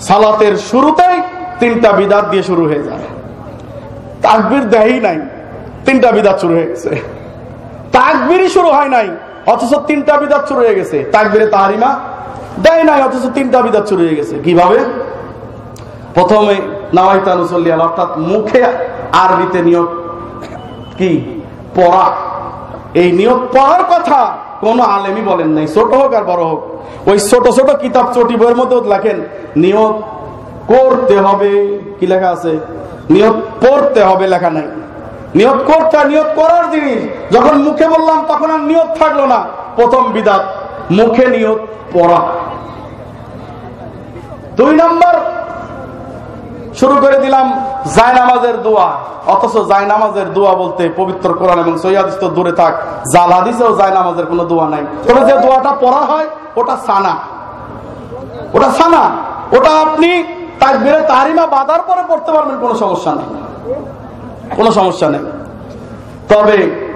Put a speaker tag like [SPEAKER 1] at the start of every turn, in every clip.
[SPEAKER 1] সালাতের শুরুতেই তিনটা বিদাত দিয়ে শুরু হয়ে যায়। তাকবির দেয়ই নাই, তিনটা বিদাত শুরু হয়ে গেছে। তাকবিরই শুরু হয় নাই, অথচ তিনটা বিদাত শুরু হয়ে গেছে। তাকবিরে তাহারিমা দেয় নাই, অথচ তিনটা বিদাত শুরু হয়ে গেছে। কীভাবে? প্রথমে নাওয়াইতানুসল্লি আল, অর্থাৎ মুখে আরবিতে নিয়োগ কি? পড়া। এই নিয়োগ পড়ার কথা কোন আলেমই বলেন নাই। ছোট হোক আর বড় হোক। ওই ছোট ছোট কিতাব চটি বইয়ের মধ্যে লেখেন নিয়োগ করতে হবে। কি লেখা আছে? নিয়োগ পড়তে হবে লেখা নাই। নিয়োগ করতে নিয়োগ করার জিনিস। যখন মুখে বললাম, তখন আর নিয়োগ থাকল না। প্রথম বিদাত মুখে নিয়োগ পড়া। দুই নম্বর শুরু করে দিলাম জায়নামাজের দোয়া। অথচ জায়নামাজের দোয়া বলতে পবিত্র কোরআন এবং সৈয়াদিস তো দূরে থাক, জাল হাদিসেও জায়নামাজের কোনো দোয়া নাই। তবে যে দোয়াটা পড়া হয়, ওটা সানা। ওটা সানা। ওটা আপনি তার বেড়ে তাহারিমা বাঁধার পরে পড়তে পারবেন, কোনো সমস্যা নেই। কোনো সমস্যা নেই। তবে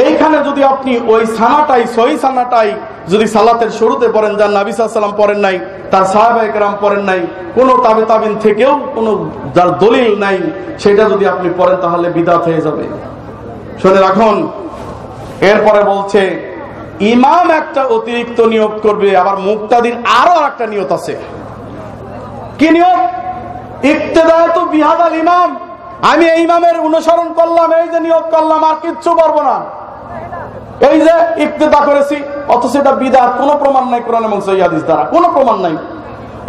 [SPEAKER 1] এইখানে যদি আপনি ওই সানাটাই সই সানাটাই যদি সালাতের শুরুতে পড়েন, যার নাবি সাল্লাম পড়েন নাই, তার সাহাবাহাম পড়েন নাই, কোন তাবে তাবিন থেকেও কোনো যার দলিল নাই, সেটা যদি আপনি পড়েন, তাহলে বিদাত হয়ে যাবে। শুনে রাখুন, এরপরে বলছে, ইমাম একটা অতিরিক্ত নিয়োগ করবে, আবার মুক্তাদিন আরও একটা নিয়ত আছে। কি নিয়ত ইকতেদায়ত বিহাদ আল ইমাম। আমি এই ইমামের অনুসরণ করলাম, এই যে নিয়োগ করলাম, আর কিচ্ছু পারব না। এই যে ইকতেদা করেছি, অথচ এটা বিদাত, কোনো প্রমাণ নাই কোরআন এবং সৈয়াদিস দ্বারা, কোনো প্রমাণ নাই।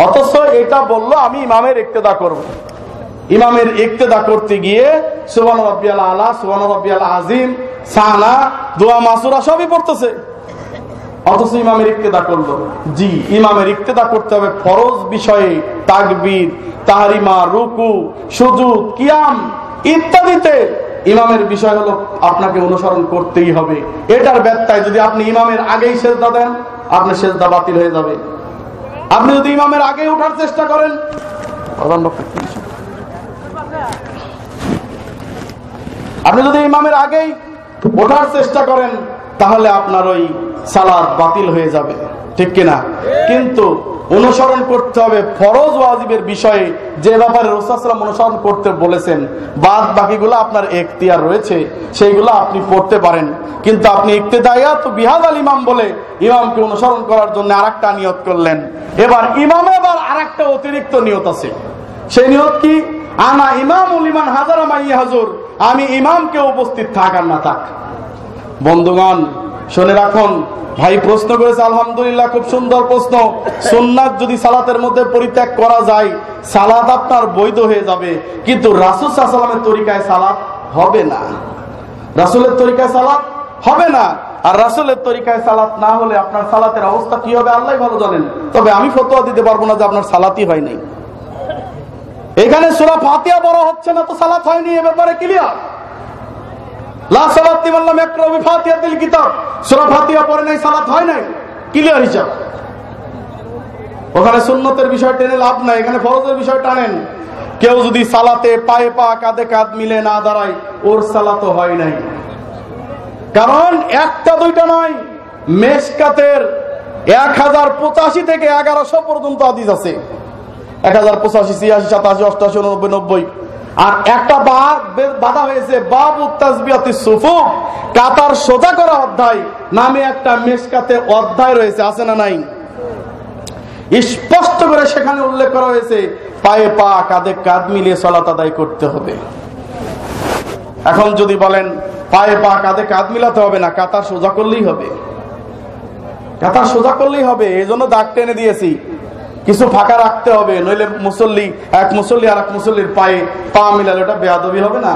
[SPEAKER 1] অথচ এটা বলল, আমি ইমামের ইকতেদা করব। ইমামের ইকতেদা করতে গিয়ে সুবান রব্বিয়াল আলা সুবান রব্বিয়াল আজিম সানা, দোয়া মাসুরা সবই পড়তেছে। অথচ ইমামের ইকতেদা করল। জি, ইমামের ইকতেদা করতে হবে ফরজ বিষয়ে, তাকবীর, তাহারিমা, রুকু, সুজুদ, কিয়াম ইত্যাদিতে। ইমামের বিষয় হলো আপনাকে অনুসরণ করতেই হবে। এটার ব্যত্যয় যদি আপনি ইমামের আগেই সেজদা দেন, আপনার সেজদা বাতিল হয়ে যাবে। আপনি যদি ইমামের আগে ওঠার চেষ্টা করেন? আপনি যদি ইমামের আগেই ওঠার চেষ্টা করেন, তাহলে আপনার ওই সালাদ বাতিল হয়ে যাবে। ঠিক কিনা? কিন্তু অনুসরণ করতে হবে, ফরজ ওয়াজিবের বিষয়ে যে ব্যাপারে রসুলাম অনুসরণ করতে বলেছেন, বাদ বাকিগুলো আপনার এখতিয়ার রয়েছে, সেইগুলো আপনি পড়তে পারেন। কিন্তু আপনি ইকতেদায়াত বিহাদ আল ইমাম বলে ইমামকে অনুসরণ করার জন্য আর একটা নিয়ত করলেন। এবার ইমামে আবার আর একটা অতিরিক্ত নিয়ত আছে। সেই নিয়ত কি? আনা ইমাম ইমান হাজার মাইয়া হাজুর, আমি ইমামকে উপস্থিত থাকার না থাক। বন্ধুগণ শুনে রাখুন, ভাই প্রশ্ন করেছে, আলহামদুলিল্লাহ, খুব সুন্দর প্রশ্ন। সুন্নাত যদি সালাতের মধ্যে পরিত্যাগ করা যায় সালাদ আপনার বৈধ হয়ে যাবে। কিন্তু রাসুল সালামের তরিকায় সালাত হবে না। রাসুলের তরিকায় সালাত হবে না। আর রাসুলের তরিকায় সালাত না হলে আপনার সালাতের অবস্থা কি হবে আল্লাহ ভালো জানেন। তবে আমি ফতোয়া দিতে পারব না যে আপনার সালাতই হয় নাই। এখানে সুরা ফাতিয়া বড় হচ্ছে না তো সালাত হয়নি, এ ব্যাপারে ক্লিয়ার লা সালাত তিমাল্লাম একরবি ফাতিয়াতিল কিতাব। সূরা ফাতিহা পড়ে নাই, সালাত হয় নাই। ক্লিয়ার হিসাব ওখানে সুন্নতের বিষয় টেনে লাভ নাই, এখানে ফরজের বিষয় টানেন। কেউ যদি সালাতে পায়ে পা কাঁধে কাঁধ মিলে না দাঁড়ায়, ওর সালাত হয় নাই। কারণ একটা দুইটা নয়, মেশকাতের এক হাজার পঁচাশি থেকে এগারোশো পর্যন্ত আদিজ আছে। এক হাজার পঁচাশি, ছিয়াশি, সাতাশি, অষ্টাশি, উননব্বই, নব্বই। আর একটা বাধা হয়েছে, বাবু তাজবিয়াতি সুফু কাতার সোজা করা অধ্যায় নামে একটা মেশকাতে অধ্যায় রয়েছে, আছে না নাই? স্পষ্ট করে সেখানে উল্লেখ করা হয়েছে, পায়ে পা, কাঁধে কাঁধ মিলিয়ে সলাত আদায় করতে হবে। এখন যদি বলেন, পায়ে পা, কাঁধে কাঁধ মিলাতে হবে না, কাতার সোজা করলেই হবে। কাতার সোজা করলেই হবে এই জন্য দাগ টেনে দিয়েছি। কিছু ফাঁকা রাখতে হবে, নইলে মুসল্লি, এক মুসল্লি আর এক মুসল্লির পায়ে পা মিলালে ওটা বেয়াদবি হবে না।